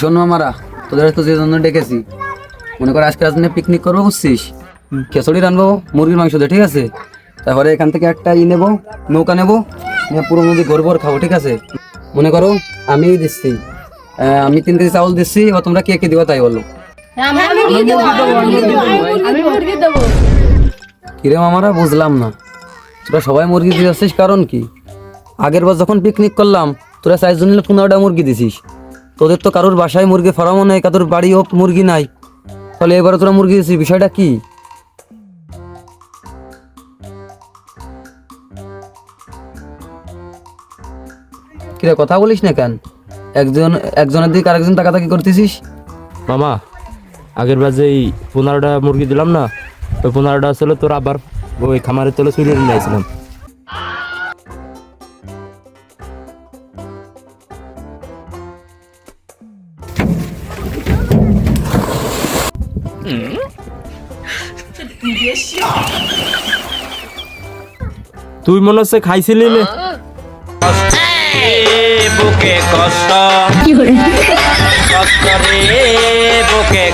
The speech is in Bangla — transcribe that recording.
শোন মামারা তোদের তো যে জন্য ডেকেছি। মনে কর আজকে রাজনে পিকনিক করব বুঝছিস? খেচড়ি রানবো মুরগির মাংস দিয়ে ঠিক আছে? তারপরে এখান থেকে একটা ই নেব নৌকা নেব পুরো নদী ঘুরবো আর খাব ঠিক আছে? মনে করো আমি দিচ্ছি। আমি তিন কেজি চাউল দিচ্ছি এবার তোমরা কে কে দিবা তাই বলো। কিরে মামারা বুঝলাম না। তোরা সবাই মুরগি দিয়ে যাচ্ছিস কারণ কি? আগের বার যখন পিকনিক করলাম তোরা চারজন মিলে পনেরোটা মুরগি দিছিস। তোদের তো কারোর বাসায় মুরগি ফার্মও নেই, কারোর বাড়িও মুরগি নাই। তাহলে এবারে তোরা মুরগি দিছিস, বিষয়টা কি? কিরে, কথা বলিস না কেন? একজন, একজনের দিকে আরেকজন তাকাতাকি করতেছিস? মামা, আগের বার যেই পনেরোটা মুরগি দিলাম না, ওই পনেরোটা ছিল তোর আবার ওই খামারের তলে চুরি নিয়ে তুই মনে হচ্ছে খাইছিলি নে। বুকে কষ্ট। কষ্ট রে বুকে